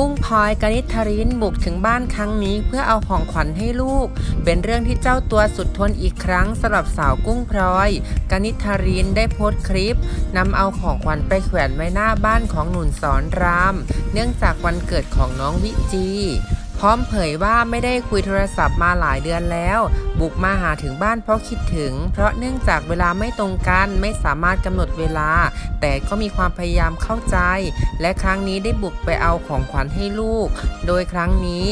กุ้งพลอยกนิษฐรินบุกถึงบ้านครั้งนี้ เพื่อเอาของขวัญให้ลูก เป็นเรื่องที่เจ้าตัวสุดทนอีกครั้งสำหรับสาวกุ้งพลอยกนิษฐรินได้โพสต์คลิปนำเอาของขวัญไปแขวนไว้หน้าบ้านของหนุนสอนราม เนื่องจากวันเกิดของน้องวิจี พร้อมเผยว่าไม่ได้คุยโทรศัพท์มาหลายเดือนแล้ว บุกมาหาถึงบ้านเพราะคิดถึง เพราะเนื่องจากเวลาไม่ตรงกันไม่สามารถกำหนดเวลา แต่ก็มีความพยายามเข้าใจ และครั้งนี้ได้บุกไปเอาของขวัญให้ลูก โดยครั้งนี้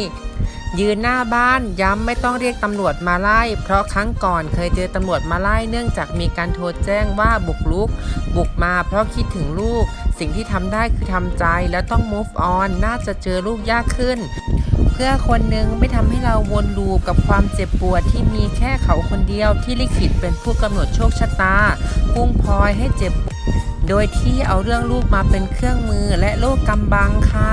ยืนหน้าบ้านย้ำไม่ต้องเรียกตำรวจมาไล่ เพราะครั้งก่อนเคยเจอตำรวจมาไล่เนื่องจากมีการโทรแจ้งว่าบุกลุก บุกมาเพราะคิดถึงลูก สิ่งที่ทำได้คือทำใจและต้อง move on น่าจะเจอลูกยากขึ้น เพื่อคนหนึ่งไม่ทำให้เราวนลูปกับความเจ็บปวดที่มีแค่เขาคนเดียวที่ลิขิตเป็นผู้กำหนดโชคชะตาพุ่งพลอยให้เจ็บ โดยที่เอาเรื่องลูกมาเป็นเครื่องมือและโลกกำบังค่ะ